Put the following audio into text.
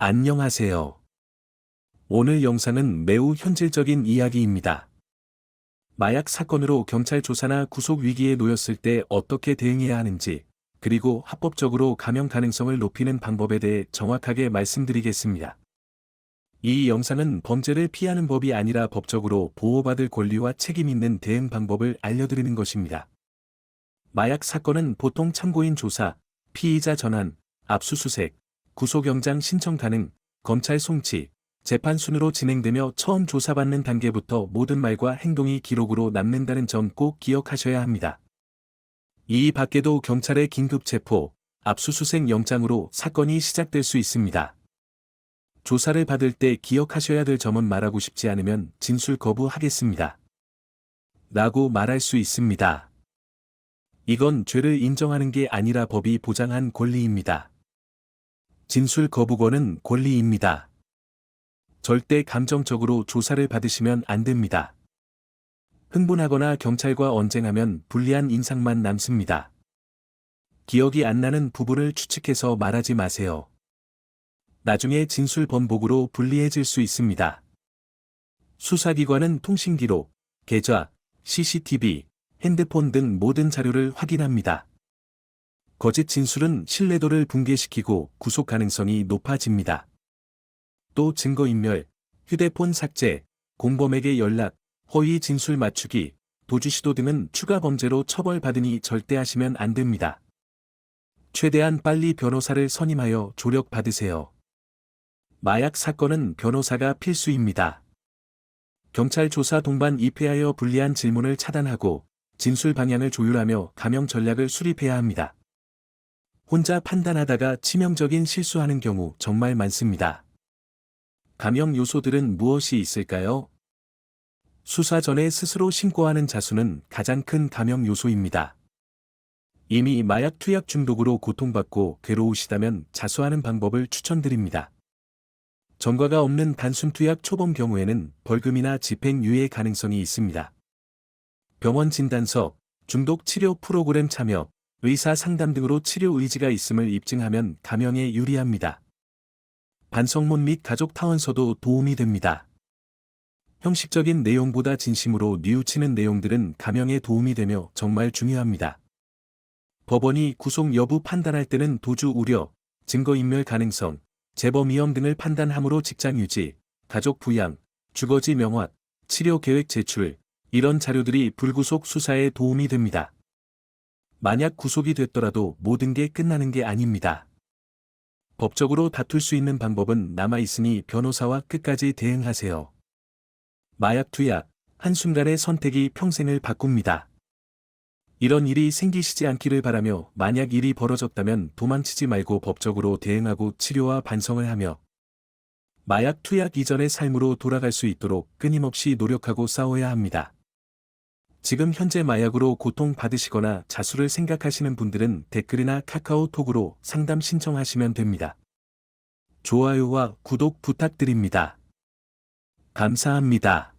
안녕하세요. 오늘 영상은 매우 현실적인 이야기입니다. 마약 사건으로 경찰 조사나 구속 위기에 놓였을 때 어떻게 대응해야 하는지, 그리고 합법적으로 감형 가능성을 높이는 방법에 대해 정확하게 말씀드리겠습니다. 이 영상은 범죄를 피하는 법이 아니라 법적으로 보호받을 권리와 책임 있는 대응 방법을 알려드리는 것입니다. 마약 사건은 보통 참고인 조사, 피의자 전환, 압수수색, 구속영장 신청 가능, 검찰 송치, 재판 순으로 진행되며 처음 조사받는 단계부터 모든 말과 행동이 기록으로 남는다는 점 꼭 기억하셔야 합니다. 이 밖에도 경찰의 긴급 체포, 압수수색 영장으로 사건이 시작될 수 있습니다. 조사를 받을 때 기억하셔야 될 점은 말하고 싶지 않으면 진술 거부하겠습니다. 라고 말할 수 있습니다. 이건 죄를 인정하는 게 아니라 법이 보장한 권리입니다. 진술 거부권은 권리입니다. 절대 감정적으로 조사를 받으시면 안 됩니다. 흥분하거나 경찰과 언쟁하면 불리한 인상만 남습니다. 기억이 안 나는 부분을 추측해서 말하지 마세요. 나중에 진술 번복으로 불리해질 수 있습니다. 수사기관은 통신기록, 계좌, CCTV, 핸드폰 등 모든 자료를 확인합니다. 거짓 진술은 신뢰도를 붕괴시키고 구속 가능성이 높아집니다. 또 증거인멸, 휴대폰 삭제, 공범에게 연락, 허위 진술 맞추기, 도주 시도 등은 추가 범죄로 처벌받으니 절대 하시면 안 됩니다. 최대한 빨리 변호사를 선임하여 조력 받으세요. 마약 사건은 변호사가 필수입니다. 경찰 조사 동반 입회하여 불리한 질문을 차단하고 진술 방향을 조율하며 감형 전략을 수립해야 합니다. 혼자 판단하다가 치명적인 실수하는 경우 정말 많습니다. 감형 요소들은 무엇이 있을까요? 수사 전에 스스로 신고하는 자수는 가장 큰 감형 요소입니다. 이미 마약 투약 중독으로 고통받고 괴로우시다면 자수하는 방법을 추천드립니다. 전과가 없는 단순 투약 초범 경우에는 벌금이나 집행유예 가능성이 있습니다. 병원 진단서, 중독 치료 프로그램 참여, 의사 상담 등으로 치료 의지가 있음을 입증하면 감형에 유리합니다. 반성문 및 가족 타원서도 도움이 됩니다. 형식적인 내용보다 진심으로 뉘우치는 내용들은 감형에 도움이 되며 정말 중요합니다. 법원이 구속 여부 판단할 때는 도주 우려, 증거인멸 가능성, 재범 위험 등을 판단함으로 직장 유지, 가족 부양, 주거지 명확, 치료 계획 제출, 이런 자료들이 불구속 수사에 도움이 됩니다. 만약 구속이 됐더라도 모든 게 끝나는 게 아닙니다. 법적으로 다툴 수 있는 방법은 남아있으니 변호사와 끝까지 대응하세요. 마약 투약, 한순간의 선택이 평생을 바꿉니다. 이런 일이 생기시지 않기를 바라며 만약 일이 벌어졌다면 도망치지 말고 법적으로 대응하고 치료와 반성을 하며 마약 투약 이전의 삶으로 돌아갈 수 있도록 끊임없이 노력하고 싸워야 합니다. 지금 현재 마약으로 고통받으시거나 자수를 생각하시는 분들은 댓글이나 카카오톡으로 상담 신청하시면 됩니다. 좋아요와 구독 부탁드립니다. 감사합니다.